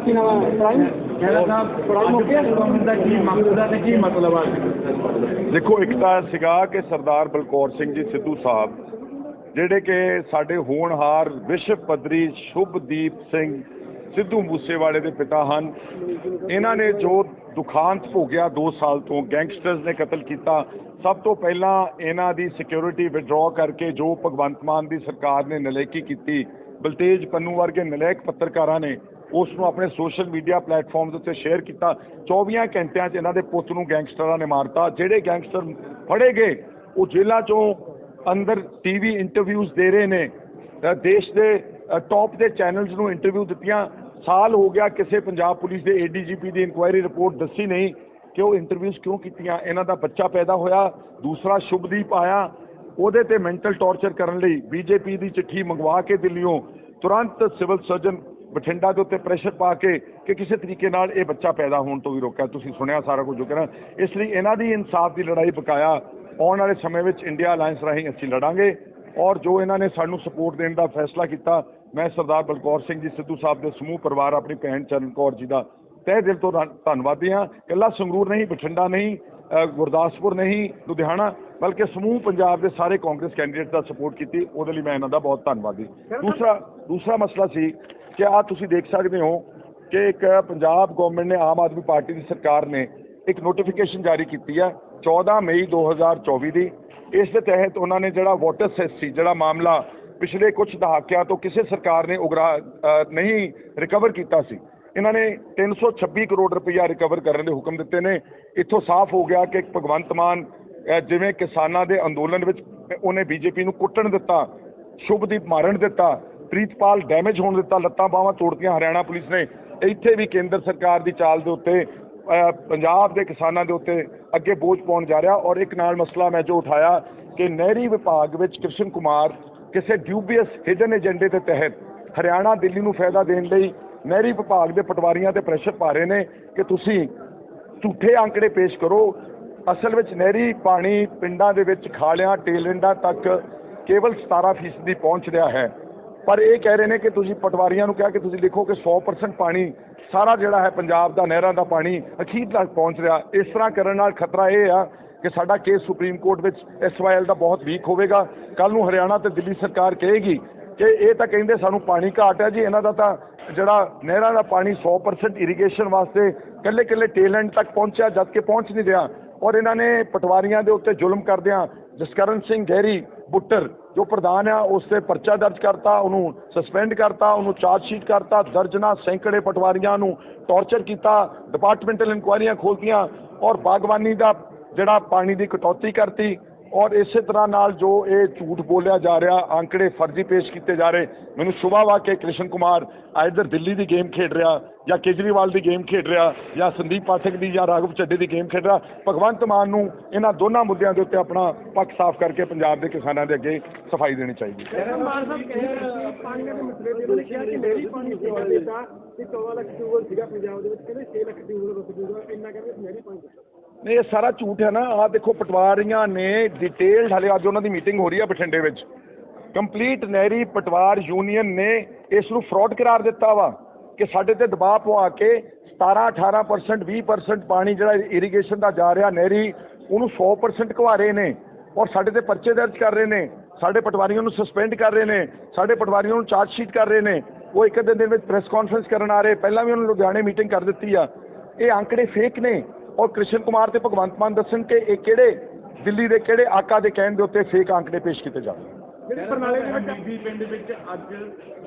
ਕੀ ਨਾਮ ਹੈ ਪ੍ਰਾਈਮ ਦੇਖੋ ਇੱਕ ਤਾਂ ਸੀਗਾ ਕਿ ਸਰਦਾਰ ਬਲਕੌਰ ਸਿੰਘ ਜੀ ਸਿੱਧੂ ਸਾਹਿਬ ਜਿਹੜੇ ਕਿ ਸਾਡੇ ਹੋਣਹਾਰ ਵਿਸ਼ਵ ਪੱਧਰੀ ਸ਼ੁਭਦੀਪ ਸਿੰਘ ਸਿੱਧੂ ਮੂਸੇਵਾਲੇ ਦੇ ਪਿਤਾ ਹਨ। ਇਹਨਾਂ ਨੇ ਜੋ ਦੁਖਾਂਤ ਭੋਗਿਆ 2 ਸਾਲ ਤੋਂ ਗੈਂਗਸਟਰਸ ਨੇ ਕਤਲ ਕੀਤਾ। ਸਭ ਤੋਂ ਪਹਿਲਾਂ ਇਹਨਾਂ ਦੀ ਸਿਕਿਉਰਿਟੀ ਵਿਡਰਾਅ ਕਰਕੇ ਜੋ ਭਗਵੰਤ ਮਾਨ ਦੀ ਸਰਕਾਰ ਨੇ ਨਲਾਇਕੀ ਕੀਤੀ ਬਲਤੇਜ ਪੰਨੂ ਵਰਗੇ ਨਲਾਇਕ ਪੱਤਰਕਾਰਾਂ ਨੇ ਉਸ ਨੂੰ ਆਪਣੇ ਸੋਸ਼ਲ ਮੀਡੀਆ ਪਲੇਟਫਾਰਮਸ ਉੱਤੇ ਸ਼ੇਅਰ ਕੀਤਾ। 24 ਘੰਟਿਆਂ 'ਚ ਇਹਨਾਂ ਦੇ ਪੁੱਤ ਨੂੰ ਗੈਂਗਸਟਰਾਂ ਨੇ ਮਾਰਤਾ। ਜਿਹੜੇ ਗੈਂਗਸਟਰ ਫੜੇ ਗਏ, ਉਹ ਜੇਲ੍ਹਾਂ 'ਚੋਂ ਅੰਦਰ ਟੀਵੀ ਇੰਟਰਵਿਊਜ਼ ਦੇ ਰਹੇ ਨੇ। ਦੇਸ਼ ਦੇ ਟੌਪ ਦੇ ਚੈਨਲਸ ਨੂੰ ਇੰਟਰਵਿਊ ਦਿੱਤੀਆਂ। ਸਾਲ ਹੋ ਗਿਆ ਕਿਸੇ ਪੰਜਾਬ ਪੁਲਿਸ ਦੇ ਏਡੀਜੀਪੀ ਦੀ ਇਨਕੁਆਇਰੀ ਰਿਪੋਰਟ ਦੱਸੀ ਨਹੀਂ ਕਿ ਉਹ ਇੰਟਰਵਿਊਜ਼ ਕਿਉਂ ਕੀਤੀਆਂ। ਇਹਨਾਂ ਦਾ ਬੱਚਾ ਪੈਦਾ ਹੋਇਆ, ਦੂਸਰਾ ਸ਼ੁਭਦੀਪ ਆਇਆ। ਉਹਦੇ ਤੇ ਮੈਂਟਲ ਟੌਰਚਰ ਕਰਨ ਲਈ ਬੀਜੇਪੀ ਦੀ ਚਿੱਠੀ ਮੰਗਵਾ ਕੇ ਦਿੱਲੀੋਂ ਤੁਰੰਤ ਸਿਵਲ ਸਰਜਨ ਬਠਿੰਡਾ ਦੇ ਉੱਤੇ ਪ੍ਰੈਸ਼ਰ ਪਾ ਕੇ ਕਿ ਕਿਸੇ ਤਰੀਕੇ ਨਾਲ ਇਹ ਬੱਚਾ ਪੈਦਾ ਹੋਣ ਤੋਂ ਵੀ ਰੋਕਿਆ। ਤੁਸੀਂ ਸੁਣਿਆ ਸਾਰਾ ਕੁਝ ਜੋ ਕਹਿਣਾ ਇਸ ਲਈ ਇਹਨਾਂ ਦੀ ਇਨਸਾਫ ਦੀ ਲੜਾਈ ਬਕਾਇਆ ਆਉਣ ਵਾਲੇ ਸਮੇਂ ਵਿੱਚ ਇੰਡੀਆ ਅਲਾਈਅੰਸ ਰਾਹੀਂ ਅਸੀਂ ਲੜਾਂਗੇ ਔਰ ਜੋ ਇਹਨਾਂ ਨੇ ਸਾਨੂੰ ਸਪੋਰਟ ਦੇਣ ਦਾ ਫੈਸਲਾ ਕੀਤਾ ਮੈਂ ਸਰਦਾਰ ਬਲਕੌਰ ਸਿੰਘ ਜੀ ਸਿੱਧੂ ਸਾਹਿਬ ਦੇ ਸਮੂਹ ਪਰਿਵਾਰ ਆਪਣੀ ਭੈਣ ਚਰਨ ਕੌਰ ਜੀ ਦਾ ਤਹਿ ਦਿਲ ਤੋਂ ਧੰਨ- ਧੰਨਵਾਦੀ ਹਾਂ। ਇਕੱਲਾ ਸੰਗਰੂਰ ਨਹੀਂ ਬਠਿੰਡਾ ਨਹੀਂ ਗੁਰਦਾਸਪੁਰ ਨਹੀਂ ਲੁਧਿਆਣਾ ਬਲਕਿ ਸਮੂਹ ਪੰਜਾਬ ਦੇ ਸਾਰੇ ਕਾਂਗਰਸ ਕੈਂਡੀਡੇਟ ਦਾ ਸਪੋਰਟ ਕੀਤੀ। ਉਹਦੇ ਲਈ ਮੈਂ ਇਹਨਾਂ ਦਾ ਬਹੁਤ ਧੰਨਵਾਦੀ। ਦੂਸਰਾ ਦੂਸਰਾ ਮਸਲਾ ਸੀ ਕਿ ਆ ਤੁਸੀਂ ਦੇਖ ਸਕਦੇ ਹੋ ਕਿ ਇੱਕ ਪੰਜਾਬ ਗਵਰਨਮੈਂਟ ਨੇ ਆਮ ਆਦਮੀ ਪਾਰਟੀ ਦੀ ਸਰਕਾਰ ਨੇ ਇੱਕ ਨੋਟੀਫਿਕੇਸ਼ਨ ਜਾਰੀ ਕੀਤੀ ਹੈ 14 ਮਈ 2024 ਦੀ। ਇਸ ਦੇ ਤਹਿਤ ਉਹਨਾਂ ਨੇ ਜਿਹੜਾ ਵਾਟਰ ਸੈਸ ਸੀ, ਜਿਹੜਾ ਮਾਮਲਾ ਪਿਛਲੇ ਕੁਝ ਦਹਾਕਿਆਂ ਤੋਂ ਕਿਸੇ ਸਰਕਾਰ ਨੇ ਉਗਰਾ ਨਹੀਂ ਰਿਕਵਰ ਕੀਤਾ ਸੀ, ਇਹਨਾਂ ਨੇ 326 ਕਰੋੜ ਰੁਪਇਆ ਰਿਕਵਰ ਕਰਨ ਦੇ ਹੁਕਮ ਦਿੱਤੇ ਨੇ। ਇੱਥੋਂ ਸਾਫ਼ ਹੋ ਗਿਆ ਕਿ ਭਗਵੰਤ ਮਾਨ ਜਿਵੇਂ ਕਿਸਾਨਾਂ ਦੇ ਅੰਦੋਲਨ ਵਿੱਚ ਉਹਨੇ ਬੀਜੇਪੀ ਨੂੰ ਕੁੱਟਣ ਦਿੱਤਾ, ਸ਼ੁਭਦੀਪ ਮਾਰਨ ਦਿੱਤਾ ਪ੍ਰੀਤਪਾਲ ਡੈਮੇਜ ਹੋਣ ਦਿੱਤਾ, ਲੱਤਾਂ ਬਾਹਾਂ ਤੋੜਤੀਆਂ ਹਰਿਆਣਾ ਪੁਲਿਸ ਨੇ। ਇੱਥੇ ਵੀ ਕੇਂਦਰ ਸਰਕਾਰ ਦੀ ਚਾਲ ਦੇ ਉੱਤੇ ਪੰਜਾਬ ਦੇ ਕਿਸਾਨਾਂ ਦੇ ਉੱਤੇ ਅੱਗੇ ਬੋਝ ਪਾਉਣ ਜਾ ਰਿਹਾ ਔਰ ਇੱਕ ਨਾਲ ਮਸਲਾ ਮੈਂ ਜੋ ਉਠਾਇਆ ਕਿ ਨਹਿਰੀ ਵਿਭਾਗ ਵਿੱਚ ਕ੍ਰਿਸ਼ਨ ਕੁਮਾਰ ਕਿਸੇ ਡਿਊਬੀਅਸ ਹਿਡਨ ਏਜੰਡੇ ਦੇ ਤਹਿਤ ਹਰਿਆਣਾ ਦਿੱਲੀ ਨੂੰ ਫਾਇਦਾ ਦੇਣ ਲਈ ਨਹਿਰੀ ਵਿਭਾਗ ਦੇ ਪਟਵਾਰੀਆਂ ਤੇ ਪ੍ਰੈਸ਼ਰ ਪਾ ਰਹੇ ਨੇ ਕਿ ਤੁਸੀਂ ਝੂਠੇ ਅੰਕੜੇ ਪੇਸ਼ ਕਰੋ। ਅਸਲ ਵਿੱਚ ਨਹਿਰੀ ਪਾਣੀ ਪਿੰਡਾਂ ਦੇ ਵਿੱਚ ਖਾਲਿਆਂ ਟੇਲੈਂਡਾਂ ਤੱਕ ਕੇਵਲ 17% ਦੀ ਪਹੁੰਚ ਰਿਹਾ ਹੈ। ਪਰ ਇਹ ਕਹਿ ਰਹੇ ਨੇ ਕਿ ਤੁਸੀਂ ਪਟਵਾਰੀਆਂ ਨੂੰ ਕਿਹਾ ਕਿ ਤੁਸੀਂ ਲਿਖੋ ਕਿ 100% ਪਾਣੀ, ਸਾਰਾ ਜਿਹੜਾ ਹੈ ਪੰਜਾਬ ਦਾ, ਨਹਿਰਾਂ ਦਾ ਪਾਣੀ ਅਖੀਰ ਤੱਕ ਪਹੁੰਚ ਰਿਹਾ। ਇਸ ਤਰ੍ਹਾਂ ਕਰਨ ਨਾਲ ਖਤਰਾ ਇਹ ਆ ਕਿ ਸਾਡਾ ਕੇਸ ਸੁਪਰੀਮ ਕੋਰਟ ਵਿੱਚ ਐਸਵਾਈਐਲ ਦਾ ਬਹੁਤ ਵੀਕ ਹੋਵੇਗਾ। ਕੱਲ ਨੂੰ ਹਰਿਆਣਾ ਤੇ ਦਿੱਲੀ ਸਰਕਾਰ ਕਹੇਗੀ ਕਿ ਇਹ ਤਾਂ ਕਹਿੰਦੇ ਸਾਨੂੰ ਪਾਣੀ ਘਾਟ ਹੈ ਜੀ, ਇਹਨਾਂ ਦਾ ਤਾਂ ਜਿਹੜਾ ਨਹਿਰਾਂ ਦਾ ਪਾਣੀ 100% ਇਰੀਗੇਸ਼ਨ ਵਾਸਤੇ ਕੱਲੇ ਕੱਲੇ ਟੇਲੈਂਟ ਤੱਕ ਪਹੁੰਚਿਆ, ਜਦ ਕਿ ਪਹੁੰਚ ਨਹੀਂ ਰਿਹਾ। ਔਰ ਇਹਨਾਂ ਨੇ ਪਟਵਾਰੀਆਂ ਦੇ ਉੱਤੇ ਜ਼ੁਲਮ ਕਰਦਿਆਂ ਜਸਕਰਨ ਸਿੰਘ ਗਹਿਰੀ, ਬੁੱਟਰ ਜੋ ਪ੍ਰਧਾਨ ਆ, ਉਸ ਤੇ ਪਰਚਾ ਦਰਜ ਕਰਤਾ, ਉਹਨੂੰ ਸਸਪੈਂਡ ਕਰਤਾ, ਉਹਨੂੰ ਚਾਰਜ ਸ਼ੀਟ ਕਰਤਾ ਦਰਜਨਾ ਸੈਂਕੜੇ ਪਟਵਾਰੀਆਂ ਨੂੰ ਟੌਰਚਰ ਕੀਤਾ ਡਿਪਾਰਟਮੈਂਟਲ ਇਨਕੁਆਇਰੀਆਂ ਖੋਲਤੀਆਂ ਔਰ ਬਾਗਬਾਨੀ ਦਾ ਜਿਹੜਾ ਪਾਣੀ ਦੀ ਕਟੌਤੀ ਕਰਤੀ ਔਰ ਇਸੇ ਤਰ੍ਹਾਂ ਨਾਲ ਜੋ ਇਹ ਝੂਠ ਬੋਲਿਆ ਜਾ ਰਿਹਾ, ਅੰਕੜੇ ਫਰਜ਼ੀ ਪੇਸ਼ ਕੀਤੇ ਜਾ ਰਹੇ, ਮੈਨੂੰ ਸ਼ੁਭਾ ਵਾ ਕਿ ਕ੍ਰਿਸ਼ਨ ਕੁਮਾਰ ਆਇਦਰ ਦਿੱਲੀ ਦੀ ਗੇਮ ਖੇਡ ਰਿਹਾ ਜਾਂ ਕੇਜਰੀਵਾਲ ਦੀ ਗੇਮ ਖੇਡ ਰਿਹਾ ਜਾਂ ਸੰਦੀਪ ਪਾਠਕ ਦੀ ਜਾਂ ਰਾਘਵ ਚੱਡੇ ਦੀ ਗੇਮ ਖੇਡ ਰਿਹਾ, ਭਗਵੰਤ ਮਾਨ ਨੂੰ ਇਹਨਾਂ ਦੋਨਾਂ ਮੁੱਦਿਆਂ ਦੇ ਉੱਤੇ ਆਪਣਾ ਪੱਖ ਸਾਫ਼ ਕਰਕੇ ਪੰਜਾਬ ਦੇ ਕਿਸਾਨਾਂ ਦੇ ਅੱਗੇ ਸਫ਼ਾਈ ਦੇਣੀ ਚਾਹੀਦੀ ਹੈ। ਨਹੀਂ, ਇਹ ਸਾਰਾ ਝੂਠ ਹੈ ਨਾ। ਆਹ ਦੇਖੋ ਪਟਵਾਰੀਆਂ ਨੇ ਡਿਟੇਲਡ ਹਲੇ ਅੱਜ ਉਹਨਾਂ ਦੀ ਮੀਟਿੰਗ ਹੋ ਰਹੀ ਹੈ ਬਠਿੰਡੇ ਵਿੱਚ। ਕੰਪਲੀਟ ਨਹਿਰੀ ਪਟਵਾਰ ਯੂਨੀਅਨ ਨੇ ਇਸ ਨੂੰ ਫਰਾਡ ਕਰਾਰ ਦਿੱਤਾ ਵਾ ਕਿ ਸਾਡੇ ਤੇ ਦਬਾਅ ਪਵਾ ਕੇ 17 18% 20% ਪਾਣੀ ਜਿਹੜਾ ਇਰੀਗੇਸ਼ਨ ਦਾ ਜਾ ਰਿਹਾ ਨਹਿਰੀ, ਉਹਨੂੰ 100% ਘਵਾ ਰਹੇ ਨੇ ਔਰ ਸਾਡੇ ਤੇ ਪਰਚੇ ਦਰਜ ਕਰ ਰਹੇ ਨੇ। ਸਾਡੇ ਪਟਵਾਰੀਆਂ ਨੂੰ ਸਸਪੈਂਡ ਕਰ ਰਹੇ ਨੇ। ਸਾਡੇ ਪਟਵਾਰੀਆਂ ਨੂੰ ਚਾਰਜ ਸ਼ੀਟ ਕਰ ਰਹੇ ਨੇ। ਉਹ ਇੱਕ ਦਿਨ ਦੇ ਵਿੱਚ ਪ੍ਰੈਸ ਕਾਨਫਰੰਸ ਕਰਨ ਆ ਰਹੇ। ਪਹਿਲਾਂ ਵੀ ਉਹਨਾਂ ਲੁਧਿਆਣੇ ਮੀਟਿੰਗ ਕਰ ਦਿੱਤੀ ਆ। ਇਹ ਅੰਕੜੇ ਫੇਕ ਨੇ। ਔਰ ਕ੍ਰਿਸ਼ਨ ਕੁਮਾਰ ਤੇ ਭਗਵੰਤ ਮਾਨ ਦੱਸਣ ਕਿ ਇਹ ਕਿਹੜੇ ਦਿੱਲੀ ਦੇ ਕਿਹੜੇ ਆਕਾ ਦੇ ਕਹਿਣ ਦੇ ਉੱਤੇ ਫੇਕ ਅੰਕੜੇ ਪੇਸ਼ ਕੀਤੇ ਜਾਂਦੇ ਜਿਹੜੇ ਪ੍ਰਣਾਲੀ ਦੇ ਵਿੱਚ ਬੀਬੀ ਪਿੰਡ ਵਿੱਚ ਅੱਜ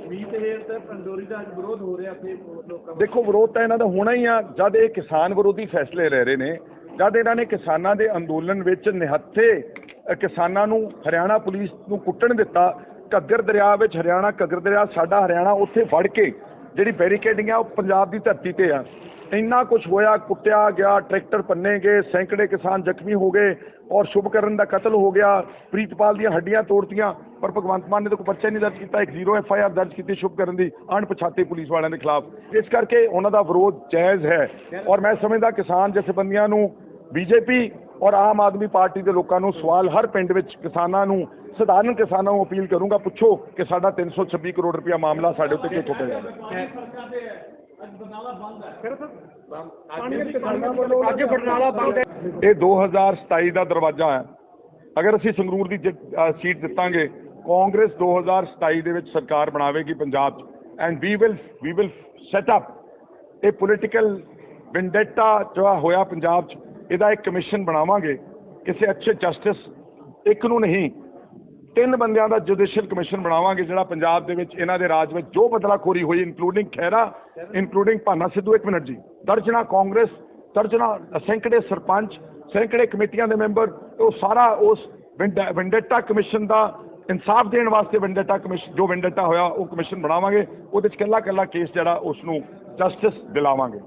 ਮੀਤ ਹੇਰ ਤੇ ਪੰਡੋਰੀ ਦਾ ਅੱਜ ਵਿਰੋਧ ਹੋ ਰਿਹਾ ਇੱਥੇ ਲੋਕਾਂ ਦੇਖੋ ਵਿਰੋਧ ਤਾਂ ਇਹਨਾਂ ਦਾ ਹੋਣਾ ਹੀ ਆ। ਜਦ ਇਹ ਕਿਸਾਨ ਵਿਰੋਧੀ ਫੈਸਲੇ ਲੈ ਰਹੇ ਨੇ ਜਦ ਇਹਨਾਂ ਨੇ ਕਿਸਾਨਾਂ ਦੇ ਅੰਦੋਲਨ ਵਿੱਚ ਨਿਹੱਥੇ ਕਿਸਾਨਾਂ ਨੂੰ ਹਰਿਆਣਾ ਪੁਲਿਸ ਨੂੰ ਕੁੱਟਣ ਦਿੱਤਾ ਘੱਗਰ ਦਰਿਆ ਵਿੱਚ ਹਰਿਆਣਾ ਘੱਗਰ ਦਰਿਆ ਸਾਡਾ ਹਰਿਆਣਾ ਉੱਥੇ ਵੜ ਕੇ ਜਿਹੜੀ ਬੈਰੀਕੇਡਿੰਗ ਆ ਉਹ ਪੰਜਾਬ ਦੀ ਧਰਤੀ ਤੇ ਆ। ਇੰਨਾ ਕੁਝ ਹੋਇਆ ਕੁੱਟਿਆ ਗਿਆ, ਟਰੈਕਟਰ ਪੰਨੇ ਗਏ ਸੈਂਕੜੇ ਕਿਸਾਨ ਜ਼ਖਮੀ ਹੋ ਗਏ ਔਰ ਸ਼ੁਭਕਰਨ ਦਾ ਕਤਲ ਹੋ ਗਿਆ। ਪ੍ਰੀਤਪਾਲ ਦੀਆਂ ਹੱਡੀਆਂ ਤੋੜਤੀਆਂ, ਪਰ ਭਗਵੰਤ ਮਾਨ ਨੇ ਤਾਂ ਕੋਈ ਪਰਚਾ ਨਹੀਂ ਦਰਜ ਕੀਤਾ। ਇੱਕ ਜ਼ੀਰੋ ਐਫ ਆਈ ਆਰ ਦਰਜ ਕੀਤੀ ਸ਼ੁਭਕਰਨ ਦੀ, ਅਣਪਛਾਤੇ ਪੁਲਿਸ ਵਾਲਿਆਂ ਦੇ ਖਿਲਾਫ। ਇਸ ਕਰਕੇ ਉਹਨਾਂ ਦਾ ਵਿਰੋਧ ਜਾਇਜ਼ ਹੈ ਔਰ ਮੈਂ ਸਮਝਦਾ ਕਿਸਾਨ ਜਥੇਬੰਦੀਆਂ ਨੂੰ, ਬੀਜੇਪੀ ਔਰ ਆਮ ਆਦਮੀ ਪਾਰਟੀ ਦੇ ਲੋਕਾਂ ਨੂੰ ਸਵਾਲ ਹਰ ਪਿੰਡ ਵਿੱਚ ਕਿਸਾਨਾਂ ਨੂੰ, ਸਧਾਰਨ ਕਿਸਾਨਾਂ ਨੂੰ ਅਪੀਲ ਕਰੂੰਗਾ, ਪੁੱਛੋ ਕਿ ਸਾਡਾ 326 ਕਰੋੜ ਰੁਪਇਆ ਮਾਮਲਾ ਸਾਡੇ ਉੱਤੇ ਕਿਉਂ ਚੁੱਕਿਆ ਜਾਂਦਾ ਫਿਰ ਸਰ ਅੱਜ ਬਰਨਾਲਾ ਬੰਦ ਹੈ। ਇਹ 2027 ਦਾ ਦਰਵਾਜ਼ਾ ਹੈ। ਅਗਰ ਅਸੀਂ ਸੰਗਰੂਰ ਦੀ ਸੀਟ ਜਿੱਤਾਂਗੇ ਕਾਂਗਰਸ 2027 ਦੇ ਵਿੱਚ ਸਰਕਾਰ ਬਣਾਵੇਗੀ ਪੰਜਾਬ 'ਚ। And we will we will set up ਇਹ ਪੋਲੀਟੀਕਲ ਵਿੰਡੇਟਾ ਜੋ ਹੋਇਆ ਪੰਜਾਬ 'ਚ। ਇਹਦਾ ਇੱਕ ਕਮਿਸ਼ਨ ਬਣਾਵਾਂਗੇ। ਕਿਸੇ ਅੱਛੇ ਜਸਟਿਸ ਇੱਕ ਨੂੰ ਨਹੀਂ ਤਿੰਨ ਬੰਦਿਆਂ ਦਾ ਜੁਡੀਸ਼ੀਅਲ ਕਮਿਸ਼ਨ ਬਣਾਵਾਂਗੇ, ਜਿਹੜਾ ਪੰਜਾਬ ਦੇ ਵਿੱਚ ਇਹਨਾਂ ਦੇ ਰਾਜ ਵਿੱਚ ਜੋ ਬਦਲਾਖੋਰੀ ਹੋਈ ਇਨਕਲੂਡਿੰਗ ਖੈਰਾ ਇਨਕਲੂਡਿੰਗ ਭਾਨਾ ਸਿੱਧੂ। ਇੱਕ ਮਿੰਟ ਜੀ ਦਰਜਨਾ ਕਾਂਗਰਸ ਦਰਜਨਾ ਸੈਂਕੜੇ ਸਰਪੰਚ, ਸੈਂਕੜੇ ਕਮੇਟੀਆਂ ਦੇ ਮੈਂਬਰ, ਉਹ ਸਾਰਾ ਉਸ ਵਿੰਡੇਟਾ ਕਮਿਸ਼ਨ ਦਾ ਇਨਸਾਫ ਦੇਣ ਵਾਸਤੇ ਵਿੰਡੇਟਾ ਕਮਿਸ਼ਨ ਜੋ ਵਿੰਡੇਟਾ ਹੋਇਆ, ਉਹ ਕਮਿਸ਼ਨ ਬਣਾਵਾਂਗੇ। ਉਹਦੇ ਵਿੱਚ ਕੱਲਾ ਕੱਲਾ ਕੇਸ ਜਿਹੜਾ ਉਸ ਨੂੰ ਜਸਟਿਸ ਦਿਲਾਵਾਂਗੇ।